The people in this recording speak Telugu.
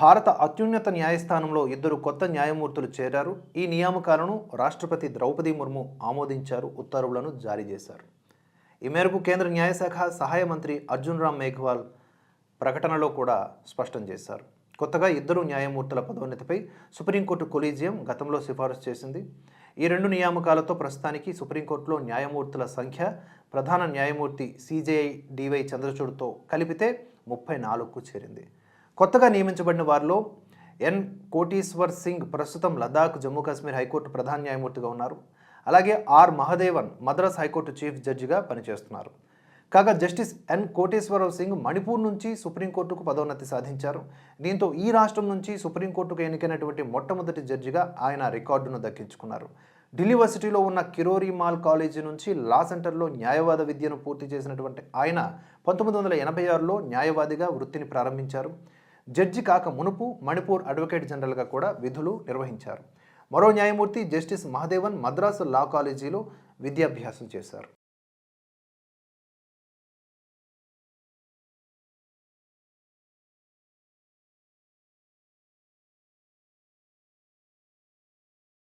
భారత అత్యున్నత న్యాయస్థానంలో ఇద్దరు కొత్త న్యాయమూర్తులు చేరారు. ఈ నియామకాలను రాష్ట్రపతి ద్రౌపది ముర్ము ఆమోదించారు ఉత్తర్వులను జారీ చేశారు. ఈ మేరకు కేంద్ర న్యాయశాఖ సహాయ మంత్రి అర్జున్ రామ్ మేఘ్వాల్ ప్రకటనలో కూడా స్పష్టం చేశారు. కొత్తగా ఇద్దరు న్యాయమూర్తుల పదోన్నతిపై సుప్రీంకోర్టు కొలీజియం గతంలో సిఫారసు చేసింది. ఈ రెండు నియామకాలతో ప్రస్తుతానికి సుప్రీంకోర్టులో న్యాయమూర్తుల సంఖ్య ప్రధాన న్యాయమూర్తి సిజేఐ డివై చంద్రచూడ్తో కలిపితే ముప్పై నాలుగుకు చేరింది. కొత్తగా నియమించబడిన వారిలో ఎన్. కోటీశ్వర్ సింగ్ ప్రస్తుతం లదాఖ్ జమ్మూ కాశ్మీర్ హైకోర్టు ప్రధాన న్యాయమూర్తిగా ఉన్నారు. అలాగే R. Mahadevan Madras high court chief జడ్జిగా పనిచేస్తున్నారు. కాగా జస్టిస్ ఎన్. కోటేశ్వరరావు సింగ్ మణిపూర్ నుంచి సుప్రీంకోర్టుకు పదోన్నతి సాధించారు. దీంతో ఈ రాష్ట్రం నుంచి సుప్రీంకోర్టుకు ఎన్నికైనటువంటి మొట్టమొదటి జడ్జిగా ఆయన రికార్డును దక్కించుకున్నారు. ఢిల్లీ వర్సిటీలో ఉన్న కిరోరి మాల్ కాలేజీ నుంచి లా సెంటర్లో న్యాయవాద విద్యను పూర్తి చేసినటువంటి ఆయన పంతొమ్మిది వందల ఎనభై ఆరులో న్యాయవాదిగా వృత్తిని ప్రారంభించారు. జడ్జి కాక మునుపు మణిపూర్ అడ్వకేట్ జనరల్గా కూడా విధులు నిర్వహించారు. మరో న్యాయమూర్తి జస్టిస్ మహదేవన్ మద్రాసు లా కాలేజీలో విద్యాభ్యాసం చేశారు.